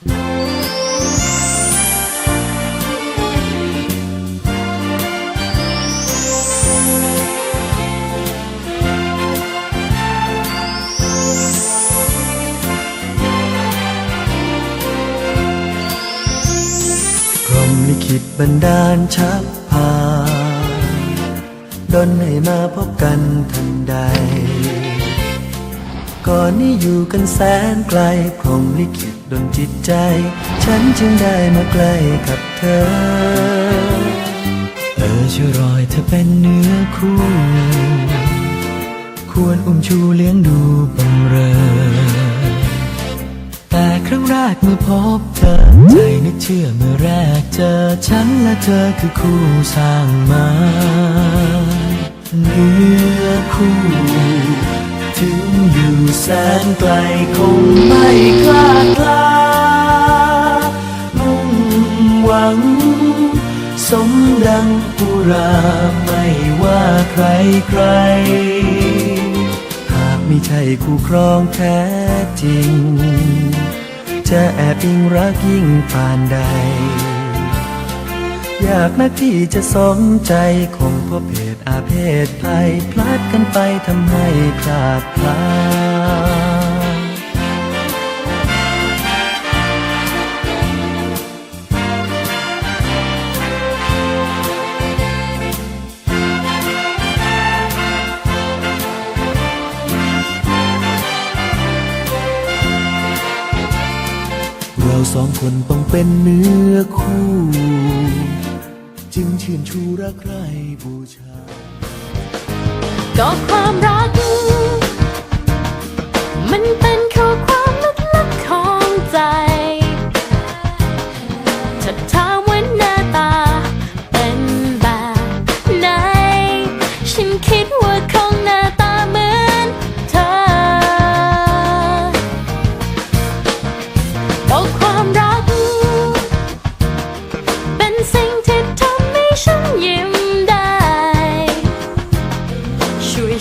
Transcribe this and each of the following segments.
พรหมลิขิตบันดาลชักพาดนให้มาพบกันทันใด ก่อนนี้อยู่กันแสนไกล พรมลิขิตดนจิตใจ ฉันจึงได้มาใกล้กับเธอ เออช่วยรอยเธอเป็นเนื้อคู่ ควรอุ้มชูเลี้ยงดูบำเรอ แต่ครั้งแรกเมื่อพบเธอ ใจนึกเชื่อเมื่อแรกเจอ ฉันและเธอคือคู่สร้างมาเนื้อคู่ แสนไกลคงไม่คลาดคลามุ่งหวัง สมดังอุราไม่ว่าใครใคร หากไม่ใช่คู่ครองแท้จริง จะแอบอิงรักยิ่งปานใด อยากนักที่จะสมใจคงพราะเพศอาเพศภัยพลัดกันไปทำให้พลาดพลาดเราสองคนต้องเป็นเนื้อคู่ จึงชื่นชูรักใครบูชา ก็ความรัก มันเป็นข้อความลึกๆของใจถ้าถามว่าหน้าตาเป็นแบบไหน ฉันคิดว่า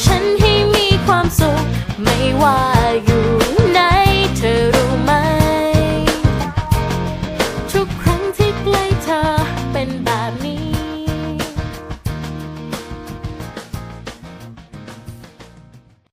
ฉันให้มีความสุข ไม่ว่าอยู่